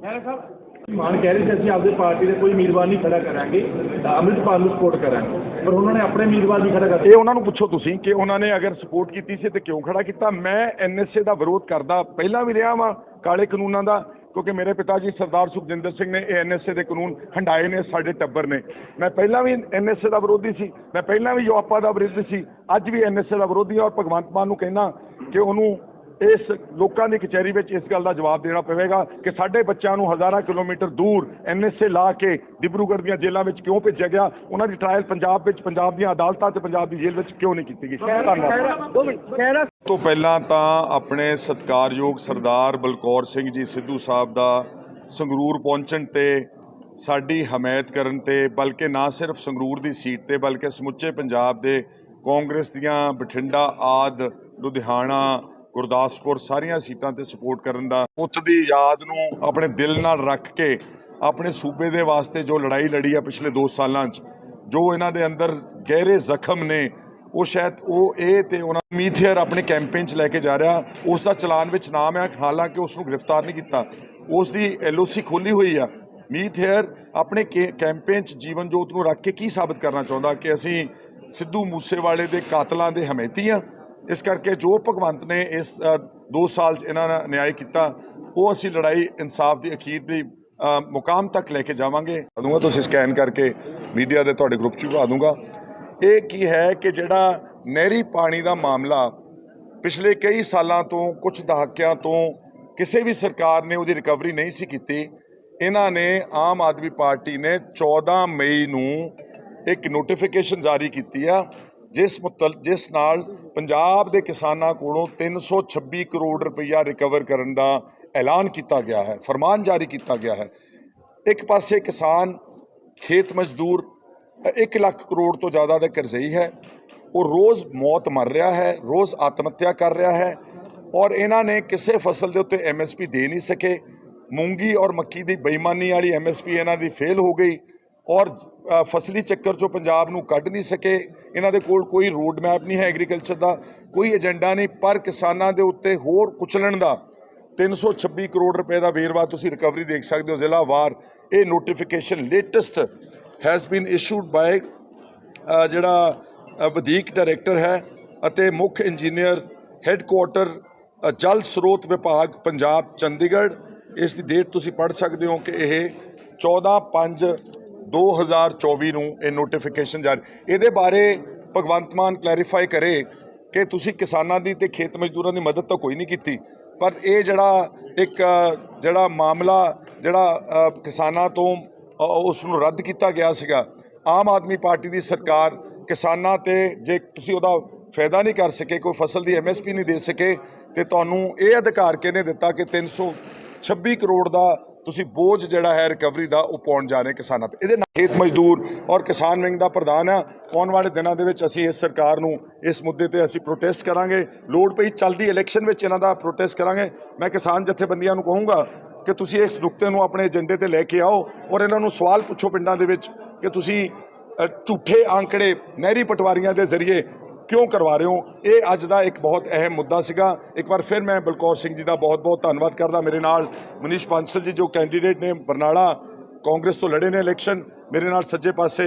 ਮਾਨ ਕਹਿ ਰਹੇ ਸੀ, ਅਸੀਂ ਆਪਦੇ ਪਾਰਟੀ ਦੇ ਕੋਈ ਉਮੀਦਵਾਰ ਨਹੀਂ ਖੜਾ ਕਰਾਂਗੇ, ਤਾਂ ਅੰਮ੍ਰਿਤਪਾਲ ਨੂੰ ਸਪੋਰਟ ਕਰਾਂਗੇ। ਪਰ ਉਹਨਾਂ ਨੇ ਆਪਣੇ ਉਮੀਦਵਾਰ ਨਹੀਂ ਖੜਾ ਕਰ ਇਹ ਉਹਨਾਂ ਨੂੰ ਪੁੱਛੋ ਤੁਸੀਂ ਕਿ ਉਹਨਾਂ ਨੇ ਅਗਰ ਸਪੋਰਟ ਕੀਤੀ ਸੀ ਤੇ ਕਿਉਂ ਖੜਾ ਕੀਤਾ? ਮੈਂ ਐਨਐਸਏ ਦਾ ਵਿਰੋਧ ਕਰਦਾ, ਪਹਿਲਾਂ ਵੀ ਰਿਹਾ ਵਾਂ ਕਾਲੇ ਕਾਨੂੰਨਾਂ ਦਾ, ਕਿਉਂਕਿ ਮੇਰੇ ਪਿਤਾ ਜੀ ਸਰਦਾਰ ਸੁਖਜਿੰਦਰ ਸਿੰਘ ਨੇ ਇਹ ਐਨਐਸਏ ਦੇ ਕਾਨੂੰਨ ਹੰਡਾਏ ਨੇ, ਸਾਡੇ ਟੱਬਰ ਨੇ। ਮੈਂ ਪਹਿਲਾਂ ਵੀ ਐਨਐਸਏ ਦਾ ਵਿਰੋਧੀ ਸੀ, ਮੈਂ ਪਹਿਲਾਂ ਵੀ ਯੋਪਾ ਦਾ ਵਿਰੋਧੀ ਸੀ, ਅੱਜ ਵੀ ਐਨਐਸਏ ਦਾ ਵਿਰੋਧੀ ਹਾਂ ਔਰ ਭਗਵੰਤ ਮਾਨ ਨੂੰ ਕਹਿਣਾ ਕਿ ਉਹਨੂੰ ਇਸ ਲੋਕਾਂ ਦੀ ਕਚਹਿਰੀ ਵਿੱਚ ਇਸ ਗੱਲ ਦਾ ਜਵਾਬ ਦੇਣਾ ਪਵੇਗਾ ਕਿ ਸਾਡੇ ਬੱਚਿਆਂ ਨੂੰ ਹਜ਼ਾਰਾਂ ਕਿਲੋਮੀਟਰ ਦੂਰ ਐਨਐਸਏ ਲਾ ਕੇ ਡਿਬਰੂਗੜ੍ਹ ਦੀਆਂ ਜੇਲ੍ਹਾਂ ਵਿੱਚ ਕਿਉਂ ਭੇਜਿਆ ਗਿਆ? ਉਹਨਾਂ ਦੀ ਟ੍ਰਾਇਲ ਪੰਜਾਬ ਵਿੱਚ ਪੰਜਾਬ ਦੀਆਂ ਅਦਾਲਤਾਂ ਤੇ ਪੰਜਾਬ ਦੀ ਜੇਲ੍ਹ ਵਿੱਚ ਕਿਉਂ ਨਹੀਂ ਕੀਤੀ ਗਈ? ਧੰਨਵਾਦ। ਦੋ ਮਿੰਟ ਖੈਰਾ ਤੋਂ ਪਹਿਲਾਂ ਤਾਂ ਆਪਣੇ ਸਤਿਕਾਰਯੋਗ ਸਰਦਾਰ ਬਲਕੌਰ ਸਿੰਘ ਜੀ ਸਿੱਧੂ ਸਾਹਿਬ ਦਾ ਸੰਗਰੂਰ ਪਹੁੰਚਣ ਤੇ ਸਾਡੀ ਹਮਾਇਤ ਕਰਨ ਤੇ ਬਲਕਿ ਨਾ ਸਿਰਫ ਸੰਗਰੂਰ ਦੀ ਸੀਟ ਤੇ ਬਲਕਿ ਸਮੁੱਚੇ ਪੰਜਾਬ ਦੇ ਕਾਂਗਰਸ ਦੀਆਂ ਬਠਿੰਡਾ ਆਦ ਲੁਧਿਆਣਾ ਗੁਰਦਾਸਪੁਰ ਸਾਰੀਆਂ ਸੀਟਾਂ ਤੇ ਸਪੋਰਟ ਕਰਨ ਦਾ, ਪੁੱਤ ਦੀ ਯਾਦ ਨੂੰ ਆਪਣੇ ਦਿਲ ਨਾਲ ਰੱਖ ਕੇ, ਆਪਣੇ ਸੂਬੇ ਦੇ ਵਾਸਤੇ ਜੋ ਲੜਾਈ ਲੜੀ ਆ ਪਿਛਲੇ 2 ਸਾਲਾਂ 'ਚ, ਜੋ ਇਹਨਾਂ ਦੇ ਅੰਦਰ ਗਹਿਰੇ ਜ਼ਖਮ ਨੇ, ਉਹ ਸ਼ਾਇਦ ਉਹ, ਇਹ ਤੇ ਉਹਨਾਂ ਮੀਥੇਅਰ ਆਪਣੇ ਕੈਂਪੇਨ 'ਚ ਲੈ ਕੇ ਜਾ ਰਿਹਾ, ਉਸ ਦਾ ਚਲਾਨ ਵਿੱਚ ਨਾਮ ਹੈ, ਹਾਲਾਂਕਿ ਉਸ ਨੂੰ ਗ੍ਰਿਫਤਾਰ ਨਹੀਂ ਕੀਤਾ। ਉਸ ਦੀ ਐਲਓਸੀ ਖੋਲੀ ਹੋਈ ਆ। ਮੀਥੇਅਰ ਆਪਣੇ ਕੇ- ਕੈਂਪੇਨ 'ਚ ਜੀਵਨ ਜੋਤ ਨੂੰ ਰੱਖ ਕੇ ਕੀ ਸਾਬਤ ਕਰਨਾ ਚਾਹੁੰਦਾ ਕਿ ਅਸੀਂ ਸਿੱਧੂ ਮੂਸੇਵਾਲੇ ਦੇ ਕਾਤਲਾਂ ਦੇ ਹਮੇਤੀ ਆ? ਇਸ ਕਰਕੇ ਜੋ ਭਗਵੰਤ ਨੇ ਇਸ 2 ਸਾਲ 'ਚ ਇਹਨਾਂ ਨਾਲ ਨਿਆਂ ਕੀਤਾ, ਉਹ ਅਸੀਂ ਲੜਾਈ, ਇਨਸਾਫ ਦੀ ਅਖੀਰ ਦੀ ਮੁਕਾਮ ਤੱਕ ਲੈ ਕੇ ਜਾਵਾਂਗੇ। ਦੂੰਗਾ ਤੁਸੀਂ ਸਕੈਨ ਕਰਕੇ, ਮੀਡੀਆ ਦੇ ਤੁਹਾਡੇ ਗਰੁੱਪ 'ਚ ਵੀ ਦੂੰਗਾ। ਇਹ ਕੀ ਹੈ ਕਿ ਜਿਹੜਾ ਨਹਿਰੀ ਪਾਣੀ ਦਾ ਮਾਮਲਾ ਪਿਛਲੇ ਕਈ ਸਾਲਾਂ ਤੋਂ ਕੁਝ ਦਹਾਕਿਆਂ ਤੋਂ ਕਿਸੇ ਵੀ ਸਰਕਾਰ ਨੇ ਉਹਦੀ ਰਿਕਵਰੀ ਨਹੀਂ ਸੀ ਕੀਤੀ, ਇਹਨਾਂ ਨੇ ਆਮ ਆਦਮੀ ਪਾਰਟੀ ਨੇ 14 ਮਈ ਨੂੰ ਇੱਕ ਨੋਟੀਫਿਕੇਸ਼ਨ ਜਾਰੀ ਕੀਤੀ ਆ। ਜਿਸ ਮੁਤਲ, ਜਿਸ ਨਾਲ ਪੰਜਾਬ ਦੇ ਕਿਸਾਨਾਂ ਕੋਲੋਂ 326 ਕਰੋੜ ਰੁਪਈਆ ਰਿਕਵਰ ਕਰਨ ਦਾ ਐਲਾਨ ਕੀਤਾ ਗਿਆ ਹੈ, ਫਰਮਾਨ ਜਾਰੀ ਕੀਤਾ ਗਿਆ ਹੈ। ਇੱਕ ਪਾਸੇ ਕਿਸਾਨ ਖੇਤ ਮਜ਼ਦੂਰ 1 ਲੱਖ ਕਰੋੜ ਤੋਂ ਜ਼ਿਆਦਾ ਦਾ ਕਰਜ਼ਈ ਹੈ, ਉਹ ਰੋਜ਼ ਮੌਤ ਮਰ ਰਿਹਾ ਹੈ, ਰੋਜ਼ ਆਤਮ ਹੱਤਿਆ ਕਰ ਰਿਹਾ ਹੈ ਔਰ ਇਹਨਾਂ ਨੇ ਕਿਸੇ ਫਸਲ ਦੇ ਉੱਤੇ ਐਮਐਸਪੀ ਦੇ ਨਹੀਂ ਸਕੇ। ਮੂੰਗੀ ਔਰ ਮੱਕੀ ਦੀ ਬੇਈਮਾਨੀ ਵਾਲੀ ਐਮਐਸਪੀ ਇਹਨਾਂ ਦੀ ਫੇਲ ਹੋ ਗਈ। ਔਰ ਫਸਲੀ ਚੱਕਰ ਚੋਂ ਪੰਜਾਬ ਨੂੰ ਕੱਢ ਨਹੀਂ ਸਕੇ, ਇਹਨਾਂ ਦੇ ਕੋਲ ਕੋਈ ਰੋਡ ਮੈਪ ਨਹੀਂ ਹੈ ਐਗਰੀਕਲਚਰ ਦਾ, ਕੋਈ ਏਜੰਡਾ ਨਹੀਂ, ਪਰ ਕਿਸਾਨਾਂ ਦੇ ਉੱਤੇ ਹੋਰ ਕੁਚਲਣ ਦਾ 326 ਕਰੋੜ ਰੁਪਏ ਦਾ ਵੇਰਵਾ ਤੁਸੀਂ ਰਿਕਵਰੀ ਦੇਖ ਸਕਦੇ ਹੋ ਜ਼ਿਲ੍ਹਾ ਵਾਰ। ਇਹ notification latest has been issued by ਜਿਹੜਾ ਵਧੀਕ ਡਾਇਰੈਕਟਰ ਹੈ ਅਤੇ ਮੁੱਖ ਇੰਜੀਨੀਅਰ ਹੈੱਡਕੁਆਟਰ ਜਲ ਸਰੋਤ ਵਿਭਾਗ ਪੰਜਾਬ ਚੰਡੀਗੜ੍ਹ। ਇਸ ਦੀ ਡੇਟ ਤੁਸੀਂ ਪੜ੍ਹ ਸਕਦੇ ਹੋ ਕਿ ਇਹ 14 5 2024 ਨੂੰ ਇਹ ਨੋਟੀਫਿਕੇਸ਼ਨ ਜਾਰੀ। ਇਹਦੇ ਬਾਰੇ ਭਗਵੰਤ ਮਾਨ ਕਲੈਰੀਫਾਈ ਕਰੇ ਕਿ ਤੁਸੀਂ ਕਿਸਾਨਾਂ ਦੀ ਤੇ ਖੇਤ ਮਜ਼ਦੂਰਾਂ ਦੀ ਮਦਦ ਤਾਂ ਕੋਈ ਨਹੀਂ ਕੀਤੀ ਪਰ ਇਹ ਜਿਹੜਾ ਇੱਕ ਜਿਹੜਾ ਮਾਮਲਾ ਜਿਹੜਾ ਕਿਸਾਨਾਂ ਤੋਂ ਅ, ਉਸ ਨੂੰ ਰੱਦ ਕੀਤਾ ਗਿਆ ਸੀਗਾ ਆਮ ਆਦਮੀ ਪਾਰਟੀ ਦੀ ਸਰਕਾਰ ਕਿਸਾਨਾਂ ਤੇ ਜੇ ਤੁਸੀਂ ਉਹਦਾ ਫਾਇਦਾ ਨਹੀਂ ਕਰ ਸਕੇ ਕੋਈ ਫਸਲ ਦੀ ਐਮਐਸਪੀ ਨਹੀਂ ਦੇ ਸਕੇ ਤੇ ਤੁਹਾਨੂੰ ਇਹ ਅਧਿਕਾਰ ਕਿਹਨੇ ਦਿੱਤਾ ਕਿ 326 ਕਰੋੜ ਦਾ ਤੁਸੀਂ ਬੋਝ ਜਿਹੜਾ ਹੈ ਰਿਕਵਰੀ ਦਾ ਉਹ ਪਾਉਣ ਜਾ ਰਹੇ ਕਿਸਾਨਾਂ ਤੇ। ਇਹਦੇ ਨਾਲ ਖੇਤ ਮਜ਼ਦੂਰ ਔਰ ਕਿਸਾਨ ਵਿੰਗ ਦਾ ਪ੍ਰਧਾਨ ਆ। ਆਉਣ ਵਾਲੇ ਦਿਨਾਂ ਦੇ ਵਿੱਚ ਅਸੀਂ ਇਸ ਸਰਕਾਰ ਨੂੰ ਇਸ ਮੁੱਦੇ ਤੇ ਅਸੀਂ ਪ੍ਰੋਟੈਸਟ ਕਰਾਂਗੇ। ਲੋੜ ਪਈ ਚੱਲਦੀ ਇਲੈਕਸ਼ਨ ਵਿੱਚ ਇਹਨਾਂ ਦਾ ਪ੍ਰੋਟੈਸਟ ਕਰਾਂਗੇ। ਮੈਂ ਕਿਸਾਨ ਜਥੇਬੰਦੀਆਂ ਨੂੰ ਕਹੂੰਗਾ ਕਿ ਤੁਸੀਂ ਇਸ ਨੁਕਤੇ ਨੂੰ ਆਪਣੇ ਏਜੰਡੇ ਤੇ ਲੈ ਕੇ ਆਓ ਔਰ ਇਹਨਾਂ ਨੂੰ ਸਵਾਲ ਪੁੱਛੋ ਪਿੰਡਾਂ ਦੇ ਵਿੱਚ ਕਿ ਤੁਸੀਂ ਝੂਠੇ ਆંકੜੇ ਨਹਿਰੀ ਪਟਵਾਰੀਆਂ ਦੇ ਜ਼ਰੀਏ ਕਿਉਂ ਕਰਵਾ ਰਹੇ ਹੋ? ਇਹ ਅੱਜ ਦਾ ਇੱਕ ਬਹੁਤ ਅਹਿਮ ਮੁੱਦਾ ਸੀਗਾ। ਇੱਕ ਵਾਰ ਫਿਰ ਮੈਂ ਬਲਕੌਰ ਸਿੰਘ ਜੀ ਦਾ ਬਹੁਤ-ਬਹੁਤ ਧੰਨਵਾਦ ਕਰਦਾ। ਮੇਰੇ ਨਾਲ ਮਨੀਸ਼ ਬਾਂਸਲ ਜੀ, ਜੋ ਕੈਂਡੀਡੇਟ ਨੇ ਬਰਨਾਲਾ ਕਾਂਗਰਸ ਤੋਂ ਲੜੇ ਨੇ ਇਲੈਕਸ਼ਨ ਮੇਰੇ ਨਾਲ ਸੱਜੇ ਪਾਸੇ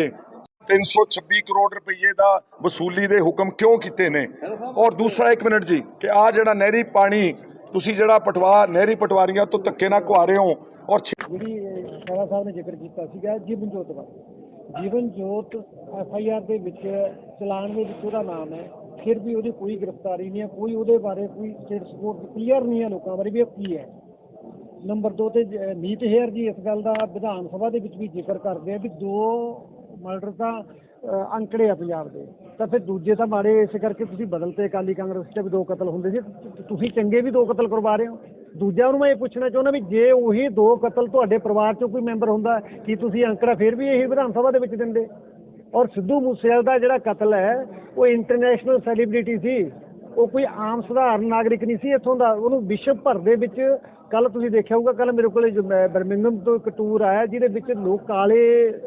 326 ਕਰੋੜ ਰੁਪਏ ਦਾ ਵਸੂਲੀ ਦੇ ਹੁਕਮ ਕਿਉਂ ਕੀਤੇ ਨੇ? ਔਰ ਦੂਸਰਾ ਇੱਕ ਮਿੰਟ ਜੀ, ਕਿ ਆ ਜਿਹੜਾ ਨਹਿਰੀ ਪਾਣੀ, ਤੁਸੀਂ ਜਿਹੜਾ ਪਟਵਾ, ਨਹਿਰੀ ਪਟਵਾਰੀਆਂ ਤੋਂ ਧੱਕੇ ਨਾਲ ਕੁਆ ਰਹੇ ਹੋ? ਔਰ ਜਿਹੜੀ ਸਾਹਿਬ ਨੇ ਜ਼ਿਕਰ ਕੀਤਾ ਸੀਗਾ ਜੀਵਨ ਜੋਤ ਬਾਰੇ। ਜੀਵਨ ਜੋਤ ਐਫ ਆਈ ਆਰ ਦੇ ਵਿੱਚ ਚਲਾਨ ਦੇ ਵਿੱਚ ਉਹਦਾ ਨਾਮ ਹੈ। ਫਿਰ ਵੀ ਉਹਦੀ ਕੋਈ ਗ੍ਰਿਫਤਾਰੀ ਨਹੀਂ ਹੈ, ਕੋਈ ਉਹਦੇ ਬਾਰੇ ਕੋਈ ਸਟੇਟ ਸਪੋਰਟ ਕਲੀਅਰ ਨਹੀਂ ਹੈ ਲੋਕਾਂ ਬਾਰੇ, ਵੀ ਉਹ ਕੀ ਹੈ। ਨੰਬਰ 2 ਤੇ ਜ- ਹੇਅਰ ਜੀ ਇਸ ਗੱਲ ਦਾ ਵਿਧਾਨ ਸਭਾ ਦੇ ਵਿੱਚ ਵੀ ਜ਼ਿਕਰ ਕਰਦੇ ਆ ਵੀ ਦੋ ਮਰਡਰ ਤਾਂ ਅੰਕੜੇ ਆ ਪੰਜਾਬ ਦੇ। ਤਾਂ ਫਿਰ ਦੂਜੇ ਤਾਂ ਮਾੜੇ ਇਸ ਕਰਕੇ ਤੁਸੀਂ ਬਦਲਤੇ ਅਕਾਲੀ ਕਾਂਗਰਸ ਤੇ ਵੀ ਦੋ ਕਤਲ ਹੁੰਦੇ ਸੀ ਤੁਸੀਂ ਚੰਗੇ ਵੀ ਦੋ ਕਤਲ ਕਰਵਾ ਰਹੇ ਹੋ। ਦੂਜਾ ਉਹਨੂੰ ਮੈਂ ਇਹ ਪੁੱਛਣਾ ਚਾਹੁੰਦਾ ਵੀ ਜੇ ਉਹੀ ਦੋ ਕਤਲ ਤੁਹਾਡੇ ਪਰਿਵਾਰ ਚੋਂ ਕੋਈ ਮੈਂਬਰ ਹੁੰਦਾ, ਕੀ ਤੁਸੀਂ ਅੰਕੜਾ ਫਿਰ ਵੀ ਇਹੀ ਵਿਧਾਨ ਸਭਾ ਦੇ ਵਿੱਚ ਦਿੰਦੇ? ਔਰ ਸਿੱਧੂ ਮੂਸੇਵਾਲ ਦਾ ਜਿਹੜਾ ਕਤਲ ਹੈ, ਉਹ ਇੰਟਰਨੈਸ਼ਨਲ ਸੈਲੀਬ੍ਰਿਟੀ ਸੀ। ਉਹ ਕੋਈ ਆਮ ਸਧਾਰਨ ਨਾਗਰਿਕ ਨਹੀਂ ਸੀ ਇੱਥੋਂ ਦਾ। ਉਹਨੂੰ ਵਿਸ਼ਵ ਭਰ ਦੇ ਵਿੱਚ ਕੱਲ ਤੁਸੀਂ ਦੇਖਿਆ ਹੋਊਗਾ, ਕੱਲ ਮੇਰੇ ਕੋਲੇ ਜੋ ਮੈਂ ਬਰਮਿੰਗਮ ਤੋਂ ਇੱਕ ਟੂਰ ਆਇਆ, ਜਿਹਦੇ ਵਿੱਚ ਲੋਕ ਕਾਲੇ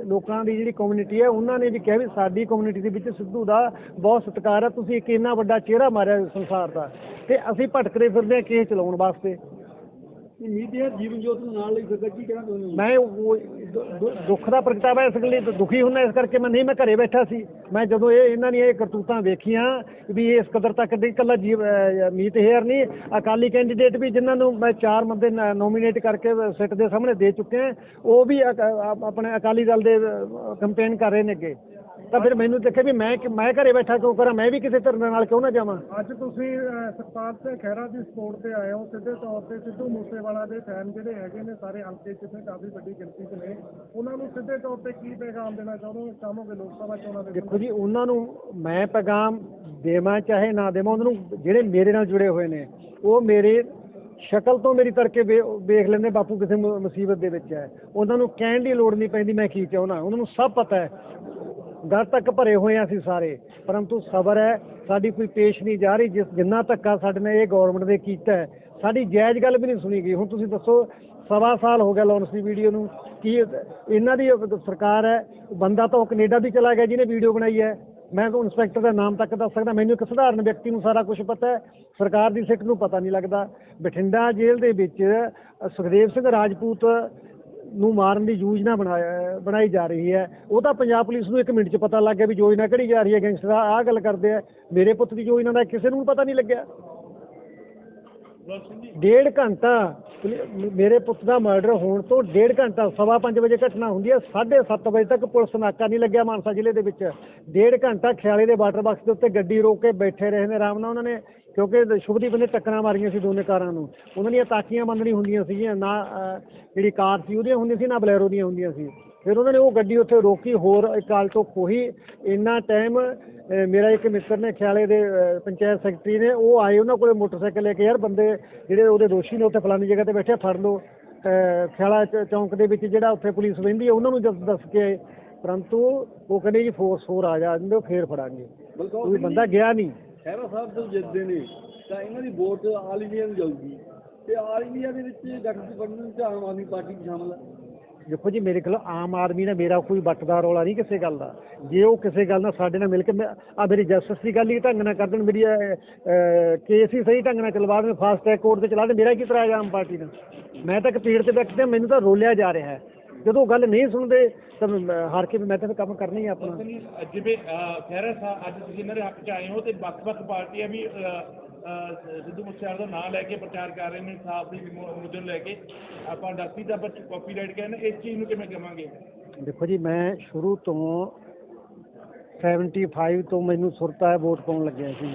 ਲੋਕਾਂ ਦੀ ਜਿਹੜੀ ਕਮਿਊਨਿਟੀ ਹੈ, ਉਹਨਾਂ ਨੇ ਵੀ ਕਿਹਾ ਵੀ ਸਾਡੀ ਕਮਿਊਨਿਟੀ ਦੇ ਵਿੱਚ ਸਿੱਧੂ ਦਾ ਬਹੁਤ ਸਤਿਕਾਰ ਹੈ ਤੁਸੀਂ ਇੱਕ ਇੰਨਾ ਵੱਡਾ ਚਿਹਰਾ ਮਾਰਿਆ ਸੰਸਾਰ ਦਾ। ਤੇ ਅਸੀਂ ਭਟਕਦੇ ਫਿਰਦੇ ਹਾਂ ਕੇਸ ਚਲਾਉਣ ਵਾਸਤੇ। ਮੀਡੀਆ ਜੀਵਨ ਜੋਤ ਨੂੰ ਨਾਲ ਲਈ ਫਿਰਦਾ ਕੀ ਕਹਿਣਾ ਚਾਹੁੰਦੇ ਮੈਂ ਉਹ ਦੁੱਖ ਦਾ ਪ੍ਰਗਟਾਵਾ ਇਸ ਲਈ ਦੁਖੀ ਹੁੰਦਾ ਇਸ ਕਰਕੇ ਮੈਂ ਨਹੀਂ, ਮੈਂ ਘਰੇ ਬੈਠਾ ਸੀ। ਮੈਂ ਜਦੋਂ ਇਹ, ਇਹਨਾਂ ਦੀਆਂ ਇਹ ਕਰਤੂਤਾਂ ਵੇਖੀਆਂ ਵੀ ਇਸ ਕਦਰ ਤੱਕ ਨਹੀਂ, ਇਕੱਲਾ ਜੀਵ ਮੀਤ ਹੇਰ ਨਹੀਂ, ਅਕਾਲੀ ਕੈਂਡੀਡੇਟ ਵੀ ਜਿਨ੍ਹਾਂ ਨੂੰ ਮੈਂ ਚਾਰ ਬੰਦੇ ਨੋਮੀਨੇਟ ਕਰਕੇ ਸਿੱਟ ਦੇ ਸਾਹਮਣੇ ਦੇ ਚੁੱਕੇ ਉਹ ਵੀ ਅਕ- ਆਪਣੇ ਅਕਾਲੀ ਦਲ ਦੇ ਕੰਪੇਨ ਕਰ ਰਹੇ ਨੇ ਅੱਗੇ ਤਾਂ ਫਿਰ ਮੈਨੂੰ ਦੇਖੇ ਵੀ ਮੈਂ ਮੈਂ ਘਰੇ ਬੈਠਾ ਕਿਉਂ ਕਰਾਂ? ਮੈਂ ਵੀ ਕਿਸੇ ਧਰਨੇ ਨਾਲ ਕਿਉਂ ਨਾ ਜਾਵਾਂ? ਅੱਜ ਤੁਸੀਂ ਸਰਪਾਲ ਸਿੰਘ ਖਹਿਰਾ ਦੀ ਸਪੋਰਟ ਤੇ ਆਏ ਹੋ ਸਿੱਧੇ ਤੌਰ ਤੇ ਸਿੱਧੂ ਮੂਸੇਵਾਲਾ ਦੇ ਫੈਨ ਜਿਹੜੇ ਹੈਗੇ ਨੇ ਸਾਰੇ ਹਲਕੇ 'ਚ ਤੇ ਕਾਫੀ ਵੱਡੀ ਗਿਣਤੀ 'ਚ ਨੇ ਉਹਨਾਂ ਨੂੰ ਸਿੱਧੇ ਤੌਰ ਤੇ ਕੀ ਪੈਗਾਮ ਦੇਣਾ ਚਾਹੁੰਦੇ ਹੋ? ਚਾਹੋਗੇ ਲੋਕ ਸਭਾ ਚੋਣਾਂ ਦੇ ਦੇਖੋ ਜੀ ਉਹਨਾਂ ਨੂੰ ਮੈਂ ਪੈਗਾਮ ਦੇਵਾਂ ਚਾਹੇ ਨਾ ਦੇਵਾਂ ਉਹਨਾਂ ਨੂੰ ਜਿਹੜੇ ਮੇਰੇ ਨਾਲ ਜੁੜੇ ਹੋਏ ਨੇ ਉਹ ਮੇਰੇ ਸ਼ਕਲ ਤੋਂ ਮੇਰੀ ਤੜਕੇ ਵੇਖ ਲੈਂਦੇ ਬਾਪੂ ਕਿਸੇ ਮੁਸੀਬਤ ਦੇ ਵਿੱਚ ਹੈ। ਉਹਨਾਂ ਨੂੰ ਕਹਿਣ ਦੀ ਲੋੜ ਨਹੀਂ ਪੈਂਦੀ ਮੈਂ ਕੀ ਚਾਹੁੰਦਾ। ਉਹਨਾਂ ਨੂੰ ਸਭ ਪਤਾ ਹੈ। ਦਰ ਤੱਕ ਭਰੇ ਹੋਏ ਆ ਅਸੀਂ ਸਾਰੇ। ਪਰੰਤੂ ਸਬਰ ਹੈ, ਸਾਡੀ ਕੋਈ ਪੇਸ਼ ਨਹੀਂ ਜਾ ਰਹੀ, ਜਿਸ ਜਿੰਨਾ ਧੱਕਾ ਸਾਡੇ ਨੇ ਇਹ ਗਵਰਨਮੈਂਟ ਨੇ ਕੀਤਾ ਸਾਡੀ ਜਾਇਜ਼ ਗੱਲ ਵੀ ਨਹੀਂ ਸੁਣੀ ਗਈ। ਹੁਣ ਤੁਸੀਂ ਦੱਸੋ, ਸਵਾ ਸਾਲ ਹੋ ਗਿਆ ਲਾਂਚ ਦੀ ਵੀਡੀਓ ਨੂੰ। ਕੀ ਇਹਨਾਂ ਦੀ ਸਰਕਾਰ ਹੈ, ਬੰਦਾ ਤਾਂ ਉਹ ਕੈਨੇਡਾ ਵੀ ਚਲਾ ਗਿਆ ਜਿਹਨੇ ਵੀਡੀਓ ਬਣਾਈ ਹੈ। ਮੈਂ ਤਾਂ ਇੰਸਪੈਕਟਰ ਦਾ ਨਾਮ ਤੱਕ ਦੱਸ ਸਕਦਾ। ਮੈਨੂੰ ਇੱਕ ਸਧਾਰਨ ਵਿਅਕਤੀ ਨੂੰ ਸਾਰਾ ਕੁਝ ਪਤਾ ਹੈ। ਸਰਕਾਰ ਦੀ ਸਿੱਟ ਨੂੰ ਪਤਾ ਨਹੀਂ ਲੱਗਦਾ। ਬਠਿੰਡਾ ਜੇਲ੍ਹ ਦੇ ਵਿੱਚ ਸੁਖਦੇਵ ਸਿੰਘ ਰਾਜਪੂਤ ਨੂੰ ਮਾਰਨ ਦੀ ਯੋਜਨਾ ਬਣਾਇਆ, ਬਣਾਈ ਜਾ ਰਹੀ ਹੈ। ਉਹ ਤਾਂ ਪੰਜਾਬ ਪੁਲਿਸ ਨੂੰ ਇੱਕ ਮਿੰਟ 'ਚ ਪਤਾ ਲੱਗ ਗਿਆ ਵੀ ਯੋਜਨਾ ਕਿਹੜੀ ਜਾ ਰਹੀ ਹੈ ਗੈਂਗਸਟਰ, ਆਹ ਗੱਲ ਕਰਦੇ ਆ। ਮੇਰੇ ਪੁੱਤ ਦੀ ਯੋਜਨਾ ਦਾ ਕਿਸੇ ਨੂੰ ਪਤਾ ਨਹੀਂ ਲੱਗਿਆ। ਡੇਢ ਘੰਟਾ ਪੁਲਿ- ਮੇਰੇ ਪੁੱਤ ਦਾ ਮਰਡਰ ਹੋਣ ਤੋਂ ਡੇਢ ਘੰਟਾ, ਸਵਾ ਪੰਜ ਵਜੇ ਘਟਨਾ ਹੁੰਦੀ ਹੈ 7:30 ਵਜੇ ਤੱਕ ਪੁਲਿਸ ਨਾਕਾ ਨਹੀਂ ਲੱਗਿਆ ਮਾਨਸਾ ਜ਼ਿਲ੍ਹੇ ਦੇ ਵਿੱਚ। ਡੇਢ ਘੰਟਾ ਖਿਆਲੇ ਦੇ ਵਾਟਰ ਬਾਕਸ ਦੇ ਉੱਤੇ ਗੱਡੀ ਰੋਕ ਕੇ ਬੈਠੇ ਰਹੇ ਨੇ ਆਰਾਮ ਨਾਲ ਉਹਨਾਂ ਨੇ, ਕਿਉਂਕਿ ਸ਼ੁਭਦੀਪ ਨੇ ਟੱਕਰਾਂ ਮਾਰੀਆਂ ਸੀ ਦੋਨੇ ਕਾਰਾਂ ਨੂੰ। ਉਹਨਾਂ ਦੀਆਂ ਤਾਕੀਆਂ ਬੰਦ ਹੁੰਦੀਆਂ ਸੀਗੀਆਂ, ਨਾ ਜਿਹੜੀ ਕਾਰ ਸੀ ਉਹਦੀਆਂ ਹੁੰਦੀਆਂ ਸੀ, ਨਾ ਬਲੈਰੋ ਦੀਆਂ ਹੁੰਦੀਆਂ ਸੀ। ਫਿਰ ਉਹਨਾਂ ਨੇ ਉਹ ਗੱਡੀ ਉੱਥੇ ਰੋਕੀ ਹੋਰ ਇੱਕ ਆਲਟੋ ਖੋਹੀ। ਇੰਨਾ ਟਾਈਮ ਮੇਰਾ ਇੱਕ ਮਿੱਤਰ ਨੇ ਖਿਆਲੇ ਦੇ ਪੰਚਾਇਤ ਸੈਕਟਰੀ ਨੇ ਉਹ ਆਏ ਉਹਨਾਂ ਕੋਲੇ ਮੋਟਰਸਾਈਕਲ ਲੈ ਕੇ ਯਾਰ ਬੰਦੇ ਜਿਹੜੇ ਉਹਦੇ ਦੋਸ਼ੀ ਨੇ ਉੱਥੇ ਫਲਾਨੀ ਜਗ੍ਹਾ ਤੇ ਬੈਠੇ ਫੜ ਲਓ। ਖਿਆਲਾ ਚੌਂਕ ਦੇ ਵਿੱਚ ਜਿਹੜਾ ਉੱਥੇ ਪੁਲਿਸ ਵਹਿੰਦੀ ਹੈ ਉਹਨਾਂ ਨੂੰ ਦੱਸ ਦੱਸ ਕੇ ਆਏ। ਪਰੰਤੂ ਉਹ ਕਹਿੰਦੇ ਜੀ ਫੋਰਸ ਹੋਰ ਆ ਜਾ ਜਾਂਦੇ ਫੇਰ ਫੜਾਂਗੇ। ਕੋਈ ਬੰਦਾ ਗਿਆ ਨਹੀਂ। ਖਹਿਰਾ ਸਾਹਿਬ ਤੋਂ ਜਿੱਤਦੇ ਨੇ ਤਾਂ ਇਹਨਾਂ ਦੀ ਵੋਟ ਆਲ ਇੰਡੀਆ ਨੂੰ ਜਾਊਗੀ। ਤੇ ਆਲ ਇੰਡੀਆ ਦੇ ਵਿੱਚ ਗਠਬੰਧਨ ਚ ਆਮ ਆਦਮੀ ਪਾਰਟੀ ਸ਼ਾਮਲ ਹੈ ਦੇਖੋ ਜੀ ਮੇਰੇ ਕੋਲ ਆਮ ਆਦਮੀ ਨਾਲ ਮੇਰਾ ਕੋਈ ਵੱਟਦਾ ਰੌਲਾ ਨਹੀਂ ਕਿਸੇ ਗੱਲ ਦਾ। ਜੇ ਉਹ ਕਿਸੇ ਗੱਲ ਨਾਲ ਸਾਡੇ ਨਾਲ ਮਿਲ ਕੇ ਆ ਮੇਰੀ ਜਸਟਿਸ ਦੀ ਗੱਲ ਹੀ ਢੰਗ ਨਾਲ ਕਰ ਦੇਣ ਮੇਰੀ ਕੇਸ ਹੀ ਸਹੀ ਢੰਗ ਨਾਲ ਚਲਵਾ ਦੇਣ ਫਾਸਟ ਟਰੈਕ ਕੋਰਟ ਤੇ ਚਲਾ ਦੇਣ ਮੇਰਾ ਕੀ ਇਤਰਾਜ਼ ਆਮ ਪਾਰਟੀ ਦਾ ਮੈਂ ਤਾਂ ਇੱਕ ਪੀੜ ਤੇ ਬੈਠਦੇ ਮੈਨੂੰ ਤਾਂ ਰੋਲਿਆ ਜਾ ਰਿਹਾ ਹੈ। ਜਦੋਂ ਗੱਲ ਨਹੀਂ ਸੁਣਦੇ ਤਾਂ ਹਾਰ ਕੇ ਮੈਂ ਤਾਂ ਕੰਮ ਕਰਨਾ ਹੀ ਆਪਣਾ। ਜਿਵੇਂ ਅਹ, ਅੱਜ ਤੁਸੀਂ ਇਹਨਾਂ ਦੇ ਹੱਕ 'ਚ ਆਏ ਹੋ ਤੇ ਵੱਖ-ਵੱਖ ਪਾਰਟੀਆਂ ਵੀ ਸਿੱਧੂ ਮੂਸੇਵਾਲੇ ਦਾ ਨਾਂ ਲੈ ਕੇ ਪ੍ਰਚਾਰ ਕਰ ਰਹੇ ਨੇ, ਇਨਸਾਫ ਦੀ ਮੁੱਦੇ ਨੂੰ ਲੈ ਕੇ। ਆਪਾਂ ਦੱਸੀ ਤਾਂ ਕਾਪੀਰਾਈਟ ਕਹਿੰਦੇ, ਇਸ ਚੀਜ਼ ਨੂੰ ਕਿਵੇਂ ਕਵਾਂਗੇ? ਦੇਖੋ ਜੀ, ਮੈਂ ਸ਼ੁਰੂ ਤੋਂ 75 ਤੋਂ ਮੈਨੂੰ ਸੁਰਤਾ ਹੈ ਵੋਟ ਪਾਉਣ ਲੱਗਿਆ ਸੀ,